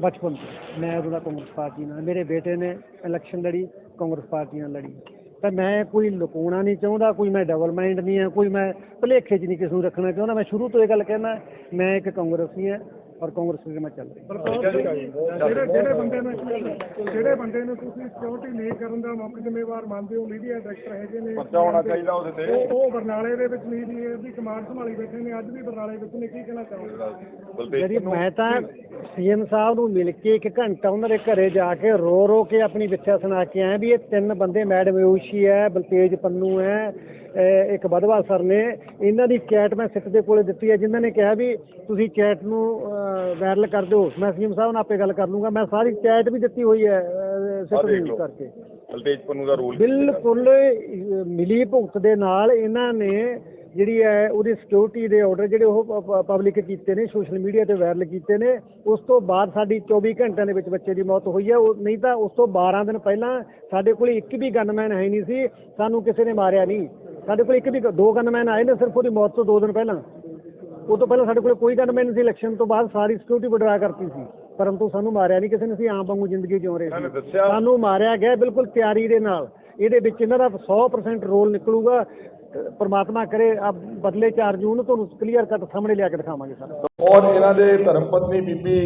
ਬਚਪਨ ਤੋਂ। ਮੈਂ ਉਦੋਂ ਦਾ ਕਾਂਗਰਸ ਪਾਰਟੀ ਨਾਲ, ਮੇਰੇ ਬੇਟੇ ਨੇ ਇਲੈਕਸ਼ਨ ਲੜੀ, ਕਾਂਗਰਸ ਪਾਰਟੀ ਨਾਲ ਲੜੀ। ਤਾਂ ਮੈਂ ਕੋਈ ਲੁਕਾਉਣਾ ਨਹੀਂ ਚਾਹੁੰਦਾ, ਕੋਈ ਮੈਂ ਡਬਲ ਮਾਈਂਡ ਨਹੀਂ ਹਾਂ, ਕੋਈ ਮੈਂ ਭੁਲੇਖੇ 'ਚ ਨਹੀਂ ਕਿਸੇ ਨੂੰ ਰੱਖਣਾ ਚਾਹੁੰਦਾ। ਮੈਂ ਸ਼ੁਰੂ ਤੋਂ ਇਹ ਗੱਲ ਕਹਿਣਾ ਮੈਂ ਇੱਕ ਕਾਂਗਰਸੀ ਹਾਂ ਔਰ ਕਾਂਗਰਸ ਵਿੱਚ ਮੈਂ ਚੱਲ ਰਿਹਾ ਜਿਹੜੇ ਜਿਹੜੇ ਬੰਦੇ ਨੂੰ ਜਿਹੜੇ ਬੰਦੇ ਨੂੰ ਤੁਸੀਂ ਸਿਕਿਉਰਿਟੀ ਨਹੀਂ ਕਰਨ ਦਾ ਮੁੱਖ ਜ਼ਿੰਮੇਵਾਰ ਮੰਨਦੇ ਹੋ ਮੀਡੀਆ ਡਾਇਰੈਕਟਰ ਹੈਗੇ ਨੇ। ਪਰਚਾ ਹੋਣਾ ਚਾਹੀਦਾ ਉਹਦੇ ਤੇ। ਉਹ ਉਹ ਬਰਨਾਲੇ ਦੇ ਵਿੱਚ ਮੀਡੀਆ ਦੀ ਕਮਾਂਡ ਸੰਭਾਲੀ ਬੈਠੇ ਨੇ। ਅੱਜ ਵੀ ਬਰਨਾਲੇ ਵਿੱਚ ਨੇ। ਕੀ ਕਹਿਣਾ ਬਲਦੇਵ ਜਿਹੜੀ ਮੈਂ ਤਾਂ ਸੀਐਮ ਸਾਹਿਬ ਨੂੰ ਮਿਲ ਕੇ ਇੱਕ ਘੰਟਾ ਉਹਨਾਂ ਦੇ ਘਰੇ ਜਾ ਕੇ ਰੋ ਰੋ ਕੇ ਆਪਣੀ ਵਿਥਿਆ ਸੁਣਾ ਕੇ ਆਇਆ ਵੀ ਇਹ ਤਿੰਨ ਬੰਦੇ ਮੈਡਮ ਯੂਸ਼ੀ ਹੈ ਬਲਤੇਜ ਪੰਨੂ ਹੈ ਇੱਕ ਬਧਵਾ ਸਰ ਨੇ ਇਹਨਾਂ ਦੀ ਚੈਟ ਮੈਂ ਸਿੱਖ ਦੇ ਕੋਲੇ ਦਿੱਤੀ ਹੈ ਜਿਨ੍ਹਾਂ ਨੇ ਕਿਹਾ ਵੀ ਤੁਸੀਂ ਚੈਟ ਨੂੰ ਵਾਇਰਲ ਕਰ ਦਿਓ। ਮੈਂ ਸੀਐਮ ਸਾਹਿਬ ਨਾਲ ਆਪੇ ਗੱਲ ਕਰ ਲੂੰਗਾ। ਮੈਂ ਸਾਰੀ ਚੈਟ ਵੀ ਦਿੱਤੀ ਹੋਈ ਹੈ ਸਿੱਖ ਦੀ। ਕਰਕੇ। ਬਲਦੇਵ ਪੰਨੂ ਦਾ ਰੋਲ ਬਿਲਕੁਲ ਮਿਲੀ ਭੁਗਤ ਦੇ ਨਾਲ ਇਹਨਾਂ ਨੇ ਜਿਹੜੀ ਹੈ ਉਹਦੀ ਸਿਕਿਉਰਿਟੀ ਦੇ ਆਰਡਰ ਜਿਹੜੇ ਉਹ ਪਬਲਿਕ ਕੀਤੇ ਨੇ ਸੋਸ਼ਲ ਮੀਡੀਆ ਤੇ ਵਾਇਰਲ ਕੀਤੇ ਨੇ। ਉਸ ਤੋਂ ਬਾਅਦ ਸਾਡੀ 24 ਘੰਟਿਆਂ ਦੇ ਵਿੱਚ ਬੱਚੇ ਦੀ ਮੌਤ ਹੋਈ ਹੈ। ਉਹ ਨਹੀਂ ਤਾਂ ਉਸ ਤੋਂ 12 ਦਿਨ ਪਹਿਲਾਂ ਸਾਡੇ ਕੋਲ ਇੱਕ ਵੀ ਗਨਮੈਨ ਹੈ ਨਹੀਂ ਸੀ। ਸਾਨੂੰ ਕਿਸੇ ਨੇ ਮਾਰਿਆ ਨਹੀਂ। ਸਾਡੇ ਕੋਲ ਇੱਕ ਵੀ ਦੋ ਗਨਮੈਨ ਆਏ ਨੇ ਸਿਰਫ ਉਹਦੀ ਮੌਤ ਤੋਂ ਦੋ ਦਿਨ ਪਹਿਲਾਂ। ਉਹ ਤੋਂ ਪਹਿਲਾਂ ਸਾਡੇ ਕੋਲ ਕੋਈ ਗਨਮੈਨ ਨਹੀਂ ਸੀ ਇਲੈਕਸ਼ਨ ਤੋਂ ਬਾਅਦ ਸਾਰੀ ਸਿਕਿਉਰਿਟੀ ਵਿਡਰਾ ਕਰਤੀ ਸੀ। ਪਰੰਤੂ ਸਾਨੂੰ ਮਾਰਿਆ ਨਹੀਂ ਕਿਸੇ ਨੇ ਅਸੀਂ ਆਮ ਵਾਂਗੂ ਜ਼ਿੰਦਗੀ ਜਿਉ ਰਹੇ ਸੀ। ਸਾਨੂੰ ਮਾਰਿਆ ਗਿਆ ਬਿਲਕੁਲ ਤਿਆਰੀ ਦੇ ਨਾਲ। ਇਹਦੇ ਵਿੱਚ ਇਹਨਾਂ ਦਾ 100% ਰੋਲ ਨਿਕਲੂਗਾ। ਪ੍ਰਮਾਤਮਾ ਕਰੇ ਆ ਬਦਲੇ 4 ਜੂਨ ਨੂੰ ਤੁਹਾਨੂੰ ਕਲੀਅਰ ਕੱਟ ਸਾਹਮਣੇ ਲਿਆ ਕੇ ਦਿਖਾਵਾਂਗੇ ਸਰ। ਔਰ ਇਹਨਾਂ ਦੇ ਧਰਮ ਪਤਨੀ ਬੀਬੀ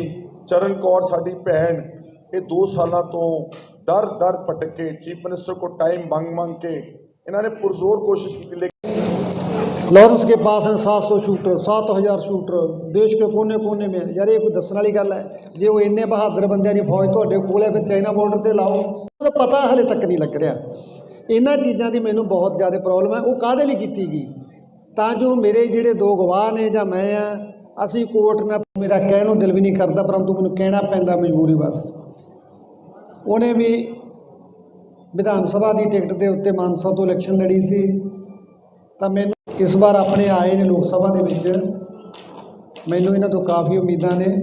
ਚਰਨ ਕੌਰ ਸਾਡੀ ਭੈਣ ਇਹ 2 ਸਾਲਾਂ ਤੋਂ ਦਰ ਦਰ ਭਟਕ ਕੇ ਚੀਫ ਮਿਨਿਸਟਰ ਕੋ ਟਾਈਮ ਮੰਗ ਮੰਗ ਕੇ ਇਹਨਾਂ ਨੇ ਪੁਰਜ਼ੋਰ ਕੋਸ਼ਿਸ਼ ਕੀਤੀ ਲੇਕਿਨ लॉरेंस के पास हैं 700 शूटर 7000 शूटर देश के कोने कोने में ਯਾਰ ਇਹ ਕੋਈ ਦੱਸਣ ਵਾਲੀ ਗੱਲ ਹੈ ਜੇ ਉਹ ਇੰਨੇ ਬਹਾਦਰ ਬੰਦਿਆਂ ਦੀ ਫੌਜ ਤੁਹਾਡੇ ਕੋਲੇ ਫਿਰ ਚਾਈਨਾ ਬਾਰਡਰ ਤੇ ਲਾਓ ਉਹਦਾ ਪਤਾ ਹਲੇ ਤੱਕ ਨਹੀਂ ਲੱਗ ਰਿਹਾ ਇਹਨਾਂ ਚੀਜ਼ਾਂ ਦੀ ਮੈਨੂੰ ਬਹੁਤ ਜ਼ਿਆਦਾ ਪ੍ਰੋਬਲਮ ਹੈ ਉਹ ਕਾਹਦੇ ਲਈ ਕੀਤੀ ਗਈ ਤਾਂ ਜੋ ਮੇਰੇ ਜਿਹੜੇ ਦੋ ਗਵਾਹ ਨੇ ਜਾਂ ਮੈਂ ਆ ਅਸੀਂ ਕੋਰਟ ਨਾਲ ਮੇਰਾ ਕਹਿਣ ਨੂੰ ਦਿਲ ਵੀ ਨਹੀਂ ਕਰਦਾ ਪਰੰਤੂ ਮੈਨੂੰ ਕਹਿਣਾ ਪੈਂਦਾ ਮਜਬੂਰੀ ਬਸ ਉਹਨੇ ਵੀ ਵਿਧਾਨ ਸਭਾ ਦੀ ਟਿਕਟ ਦੇ ਉੱਤੇ ਮਾਨਸਾ ਤੋਂ ਇਲੈਕਸ਼ਨ ਲੜੀ ਸੀ। ਤਾਂ ਮੈਨੂੰ ਇਸ ਵਾਰ ਆਪਣੇ ਆਏ ਨੇ ਲੋਕ ਸਭਾ ਦੇ ਵਿੱਚ। ਮੈਨੂੰ ਇਹਨਾਂ ਤੋਂ ਕਾਫੀ ਉਮੀਦਾਂ ਨੇ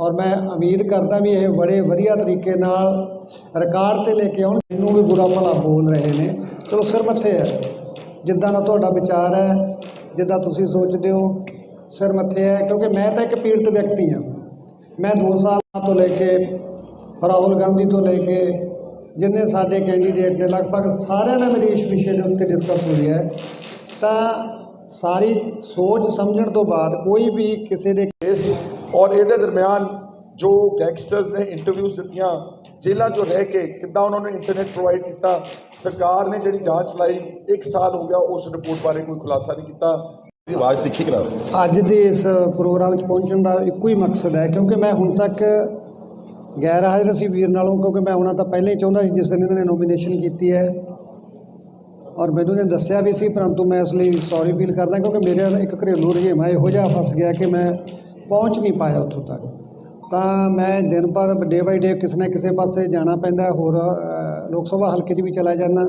ਔਰ ਮੈਂ ਉਮੀਦ ਕਰਦਾ ਵੀ ਇਹ ਬੜੇ ਵਧੀਆ ਤਰੀਕੇ ਨਾਲ ਰਿਕਾਰਡ ਤੇ ਲੈ ਕੇ ਆਉਣ। ਮੈਨੂੰ ਵੀ ਬੁਰਾ ਭਲਾ ਬੋਲ ਰਹੇ ਨੇ। ਚਲੋ ਸਿਰ ਮੱਥੇ ਹੈ। ਜਿੱਦਾਂ ਦਾ ਤੁਹਾਡਾ ਵਿਚਾਰ ਹੈ, ਜਿੱਦਾਂ ਤੁਸੀਂ ਸੋਚਦੇ ਹੋ, ਸਿਰ ਮੱਥੇ ਹੈ। ਕਿਉਂਕਿ ਮੈਂ ਤਾਂ ਇੱਕ ਪੀੜਤ ਵਿਅਕਤੀ ਹਾਂ। ਮੈਂ 2 ਸਾਲਾਂ ਤੋਂ ਲੈ ਕੇ ਰਾਹੁਲ ਗਾਂਧੀ ਤੋਂ ਲੈ ਕੇ ਜਿੰਨੇ ਸਾਡੇ ਕੈਂਡੀਡੇਟ ਨੇ ਲਗਭਗ ਸਾਰਿਆਂ ਨਾਲ ਮੇਰੀ ਇਸ ਵਿਸ਼ੇ ਦੇ ਉੱਤੇ ਡਿਸਕਸ ਹੋਈ ਹੈ। ਤਾਂ ਸਾਰੀ ਸੋਚ ਸਮਝਣ ਤੋਂ ਬਾਅਦ ਕੋਈ ਵੀ ਕਿਸੇ ਦੇ ਇਸ ਔਰ ਇਹਦੇ ਦਰਮਿਆਨ ਜੋ ਗੈਂਗਸਟਰਸ ਨੇ ਇੰਟਰਵਿਊਜ਼ ਦਿੱਤੀਆਂ ਜੇਲ੍ਹਾਂ 'ਚੋਂ ਰਹਿ ਕੇ ਕਿੱਦਾਂ ਉਹਨਾਂ ਨੂੰ ਇੰਟਰਨੈਟ ਪ੍ਰੋਵਾਈਡ ਕੀਤਾ ਸਰਕਾਰ ਨੇ ਜਿਹੜੀ ਜਾਂਚ ਚਲਾਈ 1 ਸਾਲ ਹੋ ਗਿਆ ਉਸ ਰਿਪੋਰਟ ਬਾਰੇ ਕੋਈ ਖੁਲਾਸਾ ਨਹੀਂ ਕੀਤਾ। ਦੀ ਆਵਾਜ਼ ਤਿੱਖੀ ਕਰਾ ਅੱਜ ਦੇ ਇਸ ਪ੍ਰੋਗਰਾਮ 'ਚ ਪਹੁੰਚਣ ਦਾ ਇੱਕੋ ਹੀ ਮਕਸਦ ਹੈ ਕਿਉਂਕਿ ਮੈਂ ਹੁਣ ਤੱਕ ਗੈਰ ਹਾਜ਼ਰ ਸੀ ਵੀਰ ਨਾਲੋਂ, ਕਿਉਂਕਿ ਮੈਂ ਆਉਣਾ ਤਾਂ ਪਹਿਲਾਂ ਹੀ ਚਾਹੁੰਦਾ ਸੀ, ਜਿਸ ਦਿਨ ਇਹਨਾਂ ਨੇ ਨੋਮੀਨੇਸ਼ਨ ਕੀਤੀ ਹੈ। ਔਰ ਮੈਨੂੰ ਨੇ ਦੱਸਿਆ ਵੀ ਸੀ, ਪਰੰਤੂ ਮੈਂ ਇਸ ਲਈ ਸੌਰੀ ਫੀਲ ਕਰਦਾ, ਕਿਉਂਕਿ ਮੇਰੇ ਇੱਕ ਘਰੇਲੂ ਰੁਝੇਵਾਂ ਇਹੋ ਜਿਹਾ ਫਸ ਗਿਆ ਕਿ ਮੈਂ ਪਹੁੰਚ ਨਹੀਂ ਪਾਇਆ ਉੱਥੋਂ ਤੱਕ। ਤਾਂ ਮੈਂ ਦਿਨ ਪਰ ਡੇ ਬਾਈ ਡੇ ਕਿਸੇ ਨਾ ਕਿਸੇ ਪਾਸੇ ਜਾਣਾ ਪੈਂਦਾ, ਹੋਰ ਲੋਕ ਸਭਾ ਹਲਕੇ 'ਚ ਵੀ ਚਲਾ ਜਾਂਦਾ।